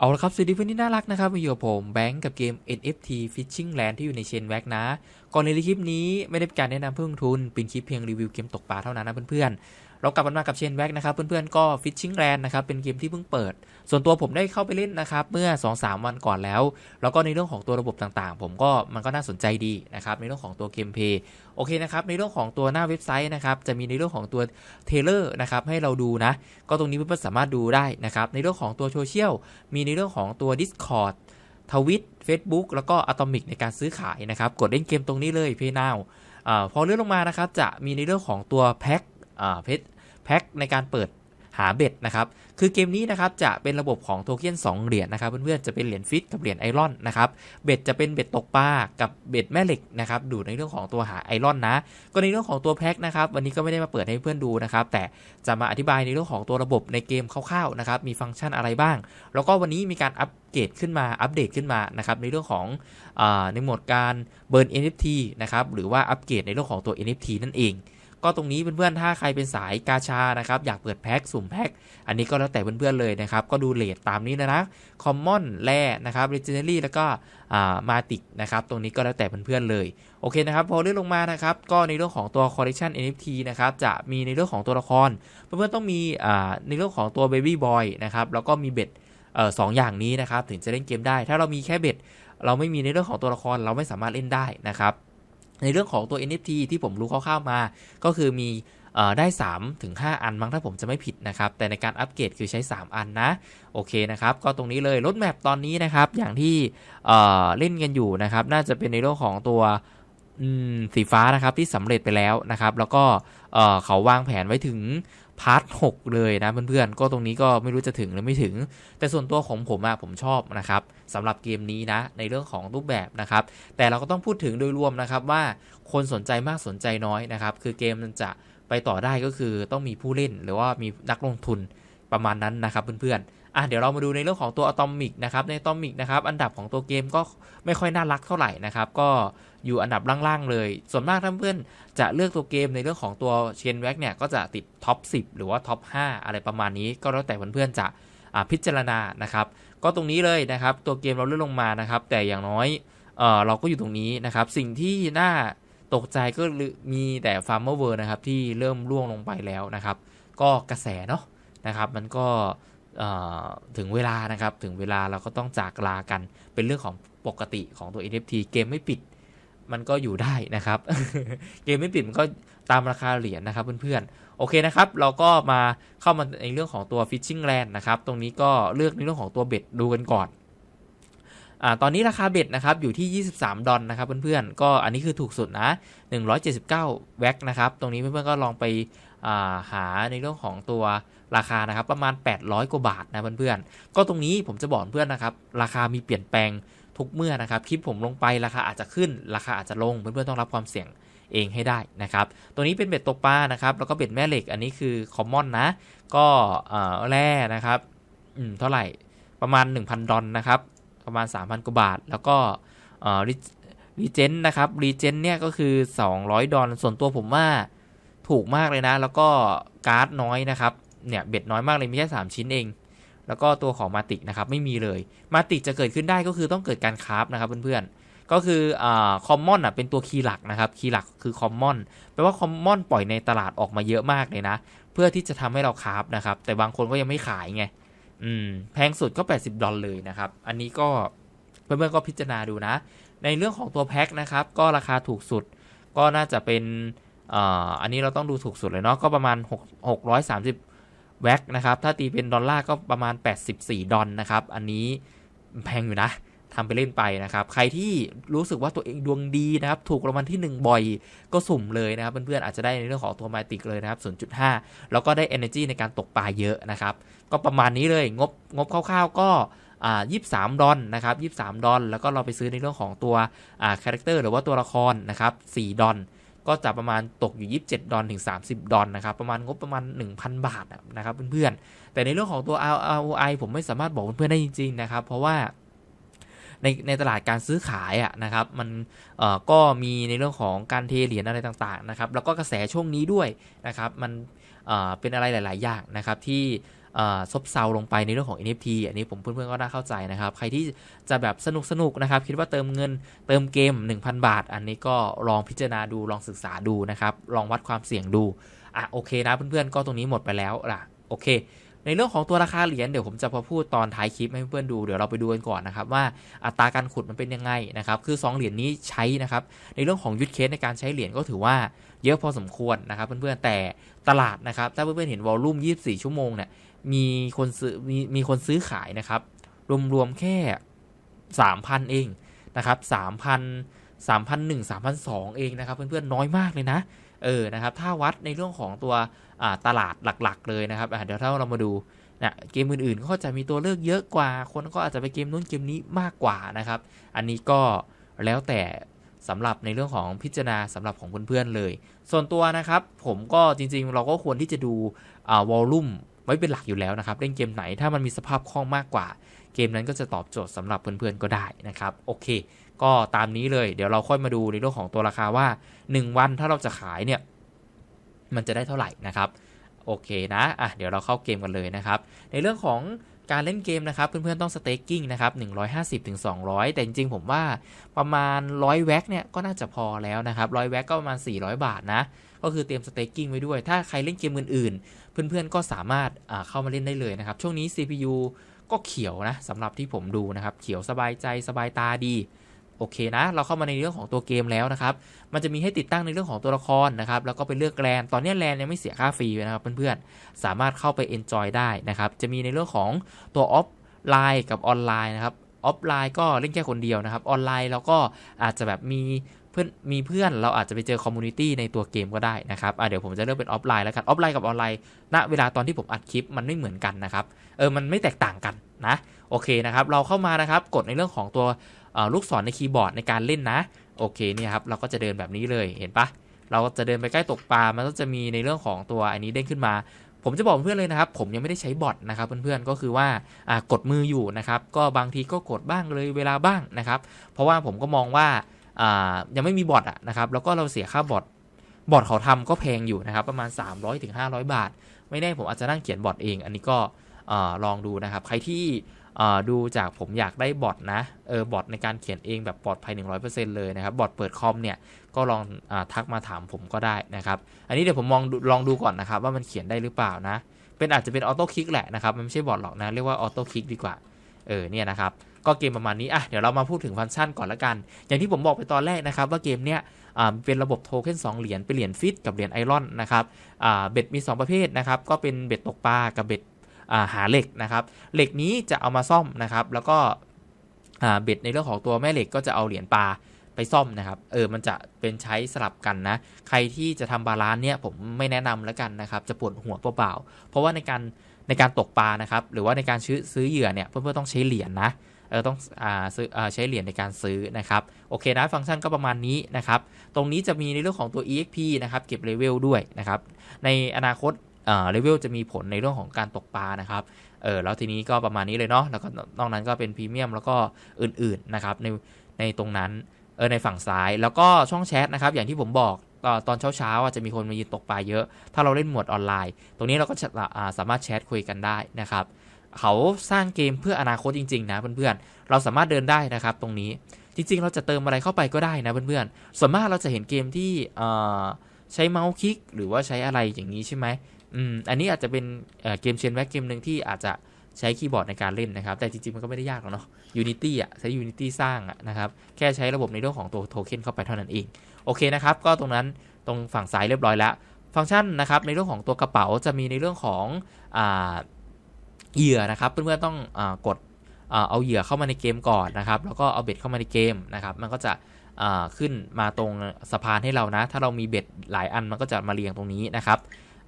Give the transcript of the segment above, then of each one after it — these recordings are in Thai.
เอาละครับสวัสดีเพื่อนที่น่ารักนะครับมาอยู่กับผมแบงก์กับเกม NFT Fishing Land ที่อยู่ในเชนแว็กนะ ก่อนในคลิปนี้ไม่ได้เป็นการแนะนำเพื่อลงทุน เป็นคลิปเพียงรีวิวเกมตกปลาเท่านั้นนะเพื่อนๆ เรากลับมากับเชนแว็กนะครับเพื่อนๆก็ Fishing Land นะครับเป็นเกมที่เพิ่งเปิด ส่วนตัวผมได้เข้าไปเล่นนะครับเมื่อ 2-3 วันก่อนแล้ว แล้วก็ในเรื่องของตัวระบบต่างๆ ผมก็มันก็น่าสนใจดีนะครับในเรื่องของตัวเกมเพย์โอเคนะครับในเรื่องของตัวหน้าเว็บไซต์นะครับจะมีในเรื่องของตัวเทเลอร์นะครับให้เราดูนะ ก็ตรงนี้เพื่อนๆสามารถดูได้นะครับในเรื่องของตัวโซเชียลมีในเรื่องของตัว Discord ทวิต Facebook แล้วก็อะตอมิกในการซื้อขายนะครับ กดเล่นเกมตรงนี้เลย Pay Now อาพอเลื่อนลงมานะครับ จะมีในเรื่องของตัวแพ็คเพช แพ็คในการเปิดหาเบ็ดนะครับ คือเกมนี้นะครับจะเป็นระบบของโทเค็น2เหรียญนะครับเพื่อนๆจะเป็นเหรียญฟิตกับเหรียญไอรอนนะครับเบ็ดจะเป็นเบ็ดตกปลากับเบ็ดแม่เหล็กนะครับดูในเรื่องของตัวหาไอรอนนะ ก็ในเรื่องของตัวแพ็คนะครับวันนี้ก็ไม่ได้มาเปิดให้เพื่อนดูนะครับแต่จะมาอธิบายในเรื่องของตัวระบบในเกมคร่าวๆนะครับมีฟังก์ชันอะไรบ้าง แล้วก็วันนี้มีการอัปเกรดขึ้นมาอัปเดตขึ้นมานะครับในเรื่องของอในหมวดการเบิร์น NFT นะครับหรือว่าอัปเกรดในเรื่องของตัว NFT นั่นเอง ก็ตรงนี้เพื่อนๆถ้าใครเป็นสายกาชานะครับอยากเปิดแพ็คสุ่มแพ็คอันนี้ก็แล้วแต่เพื่อนๆเลยนะครับก็ดูเลทตามนี้นะนะคอมมอนแร่นะครับเรจิเนอรี่แล้วก็มาติกนะครับตรงนี้ก็แล้วแต่เพื่อนๆเลยโอเคนะครับพอเลื่อนลงมานะครับก็ในเรื่องของตัว collection NFT นะครับจะมีในเรื่องของตัวละคร เพื่อนๆต้องมีในเรื่องของตัว baby boy นะครับแล้วก็มีเบ็ดสองอย่างนี้นะครับถึงจะเล่นเกมได้ ถ้าเรามีแค่เบ็ดเราไม่มีในเรื่องของตัวละครเราไม่สามารถเล่นได้นะครับ ในเรื่องของตัว NFT ที่ผมรู้คร่าวๆมา ก็คือมีได้3ถึง5อันมั้งถ้าผมจะไม่ผิดนะครับ แต่ในการอัปเกรดคือใช้ 3 อันนะ โอเคนะครับ ก็ตรงนี้เลยรถแมพตอนนี้นะครับ อย่างที่เล่นกันอยู่นะครับ น่าจะเป็นในเรื่องของตัวสีฟ้านะครับที่สำเร็จไปแล้วนะครับ แล้วก็เขาวางแผนไว้ถึง พาร์ท6เลยนะเพื่อนๆ ก็ตรงนี้ก็ไม่รู้จะถึงหรือไม่ถึง แต่ส่วนตัวของผมอะผมชอบนะครับสำหรับเกมนี้นะในเรื่องของรูปแบบนะครับ แต่เราก็ต้องพูดถึงโดยรวมนะครับว่าคนสนใจมากสนใจน้อยนะครับ คือเกมมันจะไปต่อได้ก็คือต้องมีผู้เล่นหรือว่ามีนักลงทุนประมาณนั้นนะครับเพื่อนๆอะเดี๋ยวเรามาดูในเรื่องของตัวอะตอมิกนะครับในอะตอมิกนะครับอันดับของตัวเกมก็ไม่ค่อยน่ารักเท่าไหร่นะครับก็ อยู่อันดับล่างๆเลย ส่วนมากท่านเพื่อนจะเลือกตัวเกมในเรื่องของตัวเชนแว็กเนี่ยก็จะติดท็อป 10 หรือว่าท็อป 5 อะไรประมาณนี้ ก็แล้วแต่เพื่อนๆจะพิจารณานะครับ ก็ตรงนี้เลยนะครับ ตัวเกมเราเลื่อนลงมานะครับ แต่อย่างน้อยเออเราก็อยู่ตรงนี้นะครับ สิ่งที่น่าตกใจก็มีแต่ฟาร์มเมอร์เวิร์นะครับที่เริ่มร่วงลงไปแล้วนะครับ ก็กระแสเนาะนะครับมันก็ถึงเวลานะครับ ถึงเวลาเราก็ต้องจากลากันเป็นเรื่องของปกติของตัว NFT เกมไม่ปิด มันก็อยู่ได้นะครับ เกมไม่ปิดมันก็ตามราคาเหรียญนะครับเพื่อนๆ โอเคนะครับ เราก็มาเข้ามาในเรื่องของตัว Fishing Land นะครับ ตรงนี้ก็เลือกในเรื่องของตัวเบ็ดดูกันก่อนอ่าตอนนี้ราคาเบ็ดนะครับอยู่ที่ 23 ดอลนะครับเพื่อนๆ ก็อันนี้คือถูกสุดนะ 179 แว็กนะครับ ตรงนี้เพื่อนๆ ก็ลองไปาหาในเรื่องของตัวราคานะครับประมาณ 800 กว่าบาทนะเพื่อนๆ ก็ตรงนี้ผมจะบอกเพื่อนนะครับ ราคามีเปลี่ยนแปลง ทุกเมื่อนะครับ คลิปผมลงไปราคาอาจจะขึ้น ราคาอาจจะลง เพื่อนๆต้องรับความเสี่ยงเองให้ได้นะครับ ตัวนี้เป็นเบ็ดตกปลานะครับ แล้วก็เบ็ดแม่เหล็ก อันนี้คือคอมมอนนะ ก็แร่นะครับ อืม เท่าไหร่ ประมาณ 1,000 ดอลนะครับ ประมาณ 3,000 กว่าบาท แล้วก็รีเจนนะครับ รีเจนเนี่ยก็คือ 200 ดอลส่วนตัวผมว่าถูกมากเลยนะ แล้วก็การ์ดน้อยนะครับ เนี่ย เบ็ดน้อยมากเลยมีแค่3 ชิ้นเอง แล้วก็ตัวของมาติกนะครับไม่มีเลย มาติกจะเกิดขึ้นได้ก็คือต้องเกิดการคราฟนะครับเพื่อนๆ ก็คือคอมมอนอะเป็นตัวคีย์หลักนะครับคีย์หลักคือคอมมอนแปลว่าคอมมอนปล่อยในตลาดออกมาเยอะมากเลยนะ เพื่อที่จะทำให้เราคราฟนะครับ แต่บางคนก็ยังไม่ขายไงอืมแพงสุดก็ 80 ดอลเลยนะครับ อันนี้ก็เพื่อนๆก็พิจารณาดูนะ ในเรื่องของตัวแพ็คนะครับ ก็ราคาถูกสุดก็น่าจะเป็นอันนี้เราต้องดูถูกสุดเลยเนาะก็ประมาณ6 630 แว็กนะครับถ้าตีเป็นดอลลาร์ก็ประมาณ 84 ดอลนะครับ อันนี้แพงอยู่นะทำไปเล่นไปนะครับ ใครที่รู้สึกว่าตัวเองดวงดีนะครับ ถูกรางวัลที่ 1 บ่อยก็สุ่มเลยนะครับ เพื่อนๆอาจจะได้ในเรื่องของตัวไมติกเลยนะครับ 0.5 แล้วก็ได้ energy ในการตกปลาเยอะนะครับ ก็ประมาณนี้เลยงบงบคร่าวๆก็อ่า23ดอลนะครับ23ดอลแล้วก็เราไปซื้อในเรื่องของตัวอ่าคาแรคเตอร์หรือว่าตัวละครนะครับ4ดอล ก็จะประมาณตกอยู่ 27 ดอลถึง 30 ดอลนะครับ ประมาณงบประมาณ 1,000 บาทนะครับเพื่อนๆ แต่ในเรื่องของตัว ROI ผมไม่สามารถบอกเพื่อนๆได้จริงๆนะครับ เพราะว่าในในตลาดการซื้อขายอะนะครับมันก็มีในเรื่องของการเทเหรียญอะไรต่างๆนะครับแล้วก็กระแสช่วงนี้ด้วยนะครับมันเป็นอะไรหลาย ๆ อย่างนะครับที่ ซบเซาลงไปในเรื่องของ NFT อันนี้ผมเพื่อนๆก็น่าเข้าใจนะครับ ใครที่จะแบบสนุกสนุกๆนะครับ คิดว่าเติมเงินเติมเกม 1,000 บาท อันนี้ก็ลองพิจารณาดูลองศึกษาดูนะครับ ลองวัดความเสี่ยงดู อะโอเคนะเพื่อนๆก็ตรงนี้หมดไปแล้วล่ะโอเค ในเรื่องของตัวราคาเหรียญเดี๋ยวผมจะพอพูดตอนท้ายคลิปให้เพื่อนๆดูเดี๋ยวเราไปดูกันก่อนนะครับว่าอัตราการขุดมันเป็นยังไงนะครับคือ 2 เหรียญนี้ใช้นะครับในเรื่องของยูทเคสในการใช้เหรียญก็ถือว่า เยอะพอสมควรนะครับ เพื่อนๆแต่ตลาดนะครับ ถ้าเพื่อนๆเห็นวอลลุ่ม 24 ชั่วโมงเนี่ยมีคนซื้อมีมีคนซื้อขายนะครับ รวมๆแค่ 3,000 เองนะครับ3,000 3,001 3,002 เองนะครับ เพื่อนๆน้อยมากเลยนะเออนะครับถ้าวัดในเรื่องของตัวตลาดหลักๆ เลยนะครับเดี๋ยวถ้าเรามาดูนะเกมอื่นๆ ก็จะมีตัวเลือกเยอะกว่า คนก็อาจจะไปเกมนู้นเกมนี้มากกว่านะครับ อันนี้ก็แล้วแต่สำหรับในเรื่องของพิจารณาสำหรับของเพื่อนๆเลย ส่วนตัวนะครับ ผมก็จริงๆ เราก็ควรที่จะดูอ่าวอลลุ่มไว้เป็นหลักอยู่แล้วนะครับ เล่นเกมไหนถ้ามันมีสภาพคล่องมากกว่า เกมนั้นก็จะตอบโจทย์สำหรับเพื่อนๆก็ได้นะครับ โอเค ก็ตามนี้เลยเดี๋ยวเราค่อยมาดูในเรื่องของตัวราคาว่า 1 วันถ้าเราจะขายเนี่ย มันจะได้เท่าไหร่นะครับโอเคนะอะเดี๋ยวเราเข้าเกมกันเลยนะครับ ในเรื่องของ การเล่นเกมนะครับเพื่อนๆต้องสเต็กกิ้งนะครับ150ถึง200 แต่จริงๆผมว่าประมาณ 100 แว็กเนี่ยก็น่าจะพอแล้วนะครับ100แว็กก็ประมาณ 400 บาทนะ ก็คือเตรียมสเต็กกิ้งไว้ด้วย ถ้าใครเล่นเกมอื่นๆ เพื่อนๆก็สามารถาเข้ามาเล่นได้เลยนะครับ ช่วงนี้ CPU ก็เขียวนะสำหรับที่ผมดูนะครับ เขียวสบายใจสบายตาดี โอเคนะ เราเข้ามาในเรื่องของตัวเกมแล้วนะครับ มันจะมีให้ติดตั้งในเรื่องของตัวละครนะครับ แล้วก็ไปเลือกแลนตอนนี้แลนยังไม่เสียค่าฟรีนะครับเพื่อนๆ สามารถเข้าไป enjoy ได้นะครับ จะมีในเรื่องของตัวออฟไลน์กับออนไลน์นะครับ ออฟไลน์ก็เล่นแค่คนเดียวนะครับ ออนไลน์เราก็อาจจะแบบมี พื่อนมีเพื่อนเราอาจจะไปเจอคอมมูนิตี้ในตัวเกมก็ได้นะครับเดี๋ยวผมจะเลือกเป็นออฟไลน์แล้วกันออฟไลน์กับออนไลน์ณเวลาตอนที่ผมอัดคลิปมันไม่เหมือนกันนะครับเออมันไม่แตกต่างกันนะโอเคนะครับเราเข้ามานะครับกดในเรื่องของตัวลูกศรในคีย์บอร์ดในการเล่นนะโอเคเนี่ยครับเราก็จะเดินแบบนี้เลยเห็นปะเราจะเดินไปใกล้ตกปลามันก็จะมีในเรื่องของตัวอันนี้เด้งขึ้นมา ผมจะบอกเพื่อนเลยนะครับ ผมยังไม่ได้ใช้บอทนะครับเพื่อนๆก็คือว่ากดมืออยู่นะครับก็บางทีก็กดบ้างเลยเวลาบ้างนะครับ เพราะว่าผมก็มองว่า ยังไม่มีบอทอะนะครับแล้วก็เราเสียค่าบอทบอทเขาทำก็แพงอยู่นะครับ ประมาณ 300-500ถึงบาท ไม่แน่ผมอาจจะนั่งเขียนบอทเอง อันนี้ก็ลองดูนะครับ ใครที่ดูจากผมอยากได้บอทนะเออบอทในการเขียนเองแบบปลอดภัย 100%เลยนะครับบอทเปิดคอมเนี่ยก็ลองอทักมาถามผมก็ได้นะครับ อันนี้เดี๋ยวผมมองลองดูก่อนนะครับ ว่ามันเขียนได้หรือเปล่านะ เป็นอาจจะเป็นออโต้คลิกแหละนะครับ มันไม่ใช่บอทหรอกนะ เรียกว่าออโต้คลิกดีกว่า เออเนี่ยนะครับ ก็เกมประมาณนี้อะเดี๋ยวเรามาพูดถึงฟังก์ชันก่อนละกัน อย่างที่ผมบอกไปตอนแรกนะครับว่าเกมเนี้ยเป็นระบบโทเค็น2เหรียญเป็นเหรียญฟิตกับเหรียญไอรอนนะครับเบ็ดมี 2 ประเภทนะครับก็เป็นเบ็ดตกปลากับเบ็ดหาเหล็กนะครับเหล็กนี้จะเอามาซ่อมนะครับแล้วก็เบ็ดในเรื่องของตัวแม่เหล็กก็จะเอาเหรียญปลาไปซ่อมนะครับ เออ มันจะเป็นใช้สลับกันนะ ใครที่จะทำบาลานซ์เนี่ยผมไม่แนะนำแล้วกันนะครับ จะปวดหัวเปล่าๆ เพราะว่าในการในการตกปลานะครับ หรือว่าในการซื้อซื้อเหยื่อเนี่ยเพื่อนๆต้องใช้เหรียญนะ เออต้องอ่าซื้ออ่าใช้เหรียญในการซื้อนะครับ โอเคนะฟังก์ชันก็ประมาณนี้นะครับ ตรงนี้จะมีในเรื่องของตัว exp นะครับ เก็บเลเวลด้วยนะครับ ในอนาคตเลเวลจะมีผลในเรื่องของการตกปลานะครับเออแล้วทีนี้ก็ประมาณนี้เลยเนาะแล้วก็นอกนั้นก็เป็นพรีเมียมแล้วก็อื่นๆนะครับในในตรงนั้นเออในฝั่งซ้ายแล้วก็ช่องแชทนะครับ อย่างที่ผมบอกตอนเช้าๆจะมีคนมายืนตกปลาเยอะ ถ้าเราเล่นหมวดออนไลน์ ตรงนี้เราก็สามารถแชทคุยกันได้นะครับ เขาสร้างเกมเพื่ออนาคตจริง ๆ นะเพื่อนๆ เราสามารถเดินได้นะครับตรงนี้ จริง ๆ เราจะเติมอะไรเข้าไปก็ได้นะเพื่อนๆ ส่วนมากเราจะเห็นเกมที่ใช้เมาส์คลิก หรือว่าใช้อะไรอย่างนี้ใช่ไหมอืมอันนี้อาจจะเป็นเเกมเชนแว็กเกมหนึ่งที่อาจจะใช้คีย์บอร์ดในการเล่นนะครับ แต่จริง ๆ มันก็ไม่ได้ยากหรอกเนาะ Unity อะ ใช้ Unity สร้างอะนะครับ แค่ใช้ระบบในเรื่องของตัวโทเค็นเข้าไปเท่านั้นเอง โอเคนะครับ ก็ตรงนั้นตรงฝั่งซ้ายเรียบร้อยแล้ว ฟังก์ชันนะครับในเรื่องของตัวกระเป๋าจะมีในเรื่องของอ่า เหยื่อนะครับ เพื่อนๆต้องอกดอเอาเหยื่อเข้ามาในเกมก่อนนะครับ แล้วก็เอาเบ็ดเข้ามาในเกมนะครับ มันก็จะขึ้นมาตรงสะพานให้เรานะ ถ้าเรามีเบ็ดหลายอันมันก็จะมาเรียงตรงนี้นะครับ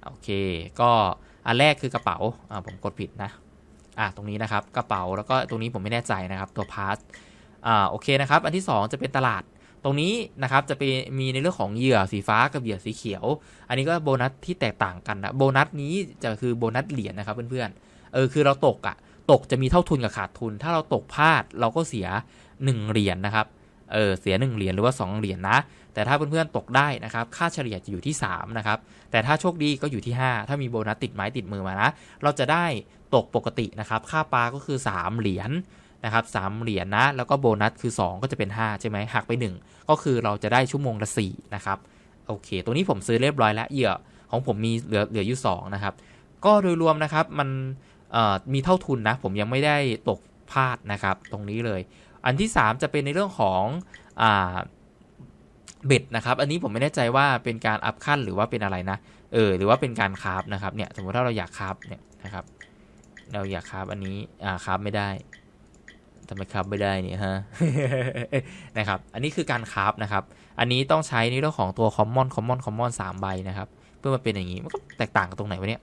โอเค ก็อันแรกคือกระเป๋าอ่าผมกดผิดนะอะตรงนี้นะครับกระเป๋าแล้วก็ตรงนี้ผมไม่แน่ใจนะครับตัวพาสอ่าโอเคนะครับ อันที่ 2 จะเป็นตลาดตรงนี้นะครับจะเป็นมีในเรื่องของเหยื่อสีฟ้ากับเหยื่อสีเขียว อันนี้ก็โบนัสที่แตกต่างกันนะโบนัสนี้จะคือโบนัสเหรียญนะครับเพื่อนๆ เออคือเราตกอะ่ะตกจะมีเท่าทุนกับขาดทุน ถ้าเราตกพลาดเราก็เสีย 1 เหรียญนะครับเออเสีย 1 เหรียญหรือว่า 2 เหรียญนะ แต่ถ้าเพื่อนๆตกได้นะครับ ค่าเฉลี่ยจะอยู่ที่ 3 นะครับ แต่ถ้าโชคดีก็อยู่ที่ 5 ถ้ามีโบนัสติดไม้ติดมือมานะ เราจะได้ตกปกตินะครับ ค่าปลาก็คือ 3 เหรียญนะครับสามเหรียญนะ แล้วก็โบนัสคือ 2 ก็จะเป็น 5 ใช่ไหมหักไป 1 ก็คือเราจะได้ชั่วโมงละ4นะครับ โอเค ตัวนี้ผมซื้อเรียบร้อยแล้วเหยื่อของผมมีเหลือเหลืออยู่2นะครับ ก็โดยรวมนะครับมัน มีเท่าทุนนะ ผมยังไม่ได้ตกพลาดนะครับ ตรงนี้เลย อันที่ 3 จะเป็นในเรื่องของเบ็ดนะครับ อันนี้ผมไม่แน่ใจว่าเป็นการอัพขั้นหรือว่าเป็นอะไรนะ เออ หรือว่าเป็นการคราฟนะครับ เนี่ย สมมติถ้าเราอยากคราฟเนี่ยนะครับ เราอยากคราฟอันนี้ อ่าคราฟไม่ได้ทำไมคราฟไม่ได้เนี่ยฮะ นะครับ อันนี้คือการคราฟนะครับ อันนี้ต้องใช้ในเรื่องของตัว common common common สามใบนะครับ เพื่อมาเป็นอย่างนี้ มันก็แตกต่างกันตรงไหนวะเนี่ย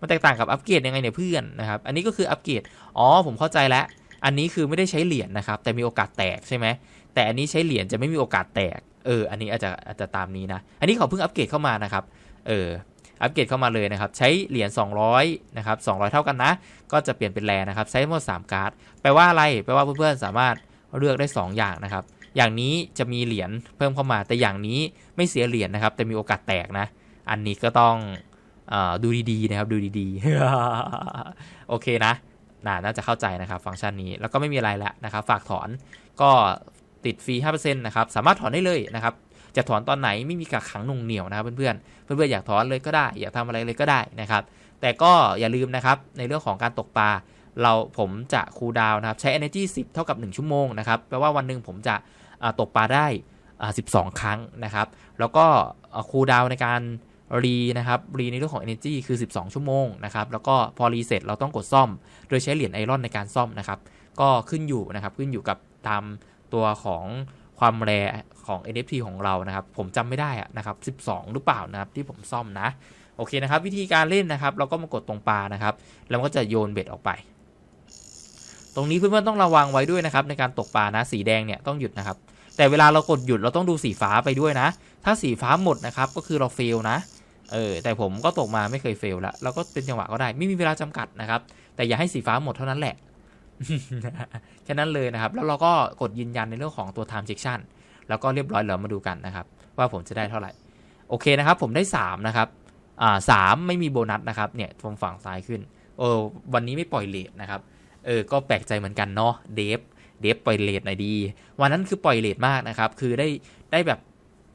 มันแตกต่างกับอัปเกรดยังไงเนี่ยเพื่อนนะครับ อันนี้ก็คืออัปเกรด อ๋อผมเข้าใจแล้ว อันนี้คือไม่ได้ใช้เหรียญนะครับ แต่มีโอกาสแตกใช่ไหม แต่อันนี้ใช้เหรียญจะไม่มีโอกาสแตก เออ อันนี้อาจจะอาจจะตามนี้นะ อันนี้เขาเพิ่งอัปเกรดเข้ามานะครับ เออ อัปเกรดเข้ามาเลยนะครับ ใช้เหรียญ200นะครับ200 เท่ากันนะ ก็จะเปลี่ยนเป็นแรนะครับ ใช้หมด3การ์ด แปลว่าอะไร แปลว่าเพื่อนๆสามารถเลือกได้ 2 อย่างนะครับ อย่างนี้จะมีเหรียญเพิ่มเข้ามา แต่อย่างนี้ไม่เสียเหรียญนะครับ แต่มีโอกาสแตกนะ อันนี้ก็ต้อง ดูดีๆนะครับดูดีๆ โอเคนะน่าจะเข้าใจนะครับฟังก์ชันนี้แล้วก็ไม่มีอะไรแล้วนะครับ ฝากถอนก็ติดฟรี5%นะครับสามารถถอนได้เลยนะครับจะถอนตอนไหนไม่มีกักขังหนุ่งเหนียวนะครับเพื่อนๆเพื่อนๆอยากถอนเลยก็ได้ อยากทำอะไรเลยก็ได้นะครับ แต่ก็อย่าลืมนะครับในเรื่องของการตกปลาเราผมจะคูลดาวน์นะครับใช้ energy 10 เท่ากับ 1 ชั่วโมงนะครับแปลว่าวันหนึ่งผมจะตกปลาได้ 12 ครั้งนะครับ แล้วก็คูลดาวน์ในการ รีนะครับรีในเรื่องของ energy คือ 12 ชั่วโมงนะครับแล้วก็พอรีเสร็จเราต้องกดซ่อม โดยใช้เหรียญไอรอนในการซ่อมนะครับก็ขึ้นอยู่นะครับขึ้นอยู่กับตามตัวของความแรของ NFT ของเรานะครับ ผมจำไม่ได้นะครับ 12 หรือเปล่านะครับที่ผมซ่อมนะ โอเคนะครับ วิธีการเล่นนะครับ เราก็มากดตรงปลานะครับ แล้วก็จะโยนเบ็ดออกไป ตรงนี้เพื่อนๆต้องระวังไว้ด้วยนะครับ ในการตกปลานะสีแดงเนี่ยต้องหยุดนะครับ แต่เวลาเรากดหยุดเราต้องดูสีฟ้าไปด้วยนะ ถ้าสีฟ้าหมดนะครับก็คือเราเฟลนะ เออแต่ผมก็ตกมาไม่เคยเฟลล้วเราก็เป็นจังหวะก็ได้ไม่มีเวลาจำกัดนะครับ แต่อย่าให้สีฟ้าหมดเท่านั้นแหละแค่นั้นเลยนะครับ แล้วเราก็กดยืนยันในเรื่องของตัว time section แล้วก็เรียบร้อยแล้วมาดูกันนะครับ ว่าผมจะได้เท่าไหร่ โอเคนะครับ ผมได้ 3 นะครับอ่าสามไม่มีโบนัสนะครับเนี่ยตรงฝั่งซ้ายขึ้นเออวันนี้ไม่ปล่อยเลทนะครับเออก็แปลกใจเหมือนกันเนาะเดฟเดฟปล่อยเลทหน่อยดี วันนั้นคือปล่อยเลทมากนะครับ คือได้ได้แบบ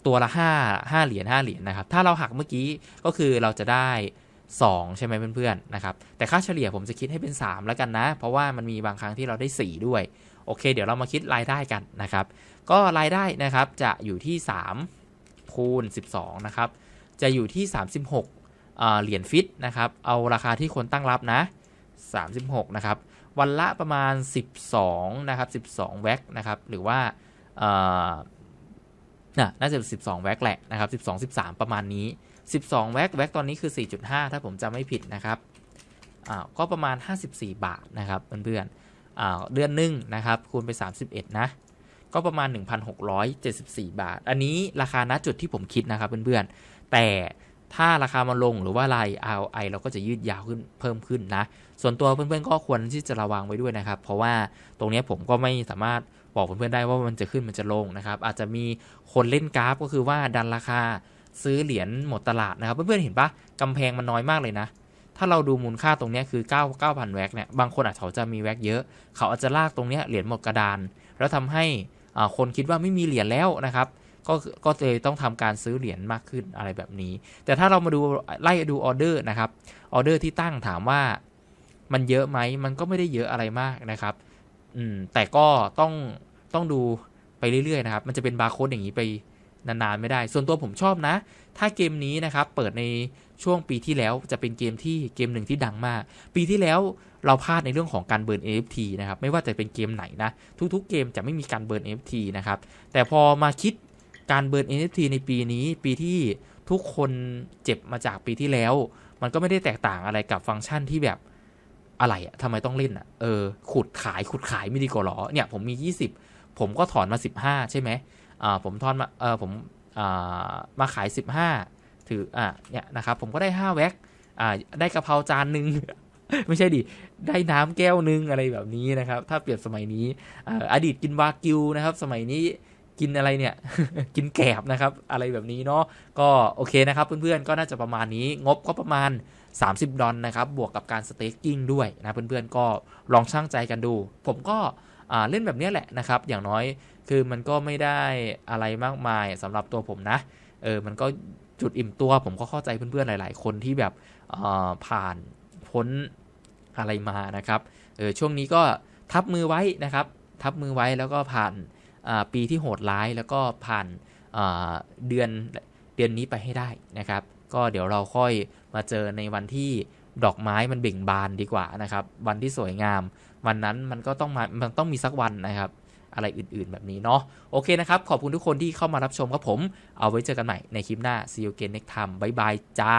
ตัวละ5 5เหรียญ5เหรียญนะครับ ถ้าเราหักเมื่อกี้ก็คือเราจะได้ 2 ใช่ไหมเพื่อนๆนะครับ แต่ค่าเฉลี่ยผมจะคิดให้เป็น 3 แล้วกันนะ เพราะว่ามันมีบางครั้งที่เราได้ 4 ด้วย โอเค เดี๋ยวเรามาคิดรายได้กันนะครับ ก็รายได้นะครับจะอยู่ที่ 3 คูณ 12 นะครับ จะอยู่ที่ 36เอ่อเหรียญฟิตนะครับ เอาราคาที่คนตั้งรับนะ 36 นะครับ วันละประมาณ 12 นะครับ 12 แว็กนะครับ หรือว่า น่ะน่าจะ12แว็กแหละนะครับ12 13ประมาณนี้12แว็กแว็กตอนนี้คือ4.5ถ้าผมจำไม่ผิดนะครับอ่าก็ประมาณ54บาทนะครับเพื่อนๆอ่าเดือนหนึ่งนะครับคูณไป31นะก็ประมาณ 1,674 บาท อันนี้ราคาณจุดที่ผมคิดนะครับเพื่อนๆ แต่ถ้าราคามันลงหรือว่าอะไร ROI เราก็จะยืดยาวขึ้นเพิ่มขึ้นนะ ส่วนตัวเพื่อนๆ ก็ควรที่จะระวังไว้ด้วยนะครับ เพราะว่าตรงนี้ผมก็ไม่สามารถ บอกเพื่อนๆได้ว่ามันจะขึ้นมันจะลงนะครับ อาจจะมีคนเล่นกราฟก็คือว่าดันราคาซื้อเหรียญหมดตลาดนะครับ เพื่อนๆเห็นปะกำแพงมันน้อยมากเลยนะ ถ้าเราดูมูลค่าตรงนี้คือ 9 9,000 แว็กเนี่ย บางคนอาจจะเขาจะมีแว็กเยอะ เขาอาจจะลากตรงนี้เหรียญหมดกระดาน แล้วทำให้คนคิดว่าไม่มีเหรียญแล้วนะครับ ก็ก็เลยต้องทำการซื้อเหรียญมากขึ้นอะไรแบบนี้ แต่ถ้าเรามาดูไล่ดูออเดอร์นะครับ ออเดอร์ที่ตั้งถามว่ามันเยอะไหม มันก็ไม่ได้เยอะอะไรมากนะครับ อืม แต่ก็ต้องต้องดูไปเรื่อยๆนะครับ มันจะเป็นบาร์โค้ดอย่างนี้ไปนานๆไม่ได้ ส่วนตัวผมชอบนะ ถ้าเกมนี้นะครับ เปิดในช่วงปีที่แล้วจะเป็นเกมที่เกมหนึ่งที่ดังมาก ปีที่แล้วเราพลาดในเรื่องของการเบิร์น NFT นะครับ ไม่ว่าจะเป็นเกมไหนนะ ทุกๆ เกมจะไม่มีการเบิร์น NFT นะครับ แต่พอมาคิดการเบิร์น NFT ในปีนี้ ปีที่ทุกคนเจ็บมาจากปีที่แล้ว มันก็ไม่ได้แตกต่างอะไรกับฟังก์ชันที่แบบ อะไรอะทำไมต้องเล่นอะเออขุดขายขุดขายไม่ดีกว่าหรอเนี่ยผมมี 20 ผมก็ถอนมา 15 ใช่ไหมอ่าผมทอนมาเออผมอ่ามาขาย 15 ถืออ่าเนี่ยนะครับผมก็ได้ 5 แว็กอ่าได้กะเพราจานหนึ่งไม่ใช่ดิ ได้น้ำแก้วหนึงอะไรแบบนี้นะครับ ถ้าเปรียบสมัยนี้อ่ออดีตกินวากิวนะครับ สมัยนี้กินอะไรเนี่ย กินแกบนะครับ อะไรแบบนี้เนาะ ก็โอเคนะครับ เพื่อนๆ ก็น่าจะประมาณนี้ งบก็ประมาณ 30 ดอลนะครับ บวกกับการสเต็กกิ้งด้วยนะเพื่อนๆก็ลองช่างใจกันดู ผมก็เล่นแบบนี้แหละนะครับ อย่างน้อยคือมันก็ไม่ได้อะไรมากมายสำหรับตัวผมนะ เออ มันก็จุดอิ่มตัวผมก็เข้าใจเพื่อนๆหลาย ๆ คนที่แบบผ่านพ้นอะไรมานะครับ เออ ช่วงนี้ก็ทับมือไว้นะครับ ทับมือไว้แล้วก็ผ่านปีที่โหดร้ายแล้วก็ผ่านเดือนเดือนนี้ไปให้ได้นะครับ ก็เดี๋ยวเราค่อยมาเจอในวันที่ดอกไม้มันเบ่งบานดีกว่านะครับ วันที่สวยงาม วันนั้นมันก็ต้องมามันต้องมีสักวันนะครับ อะไรอื่นๆแบบนี้เนาะโอเคนะครับ ขอบคุณทุกคนที่เข้ามารับชมครับผม เอาไว้เจอกันใหม่ในคลิปหน้า see you again next time บ๊ายบายจ้า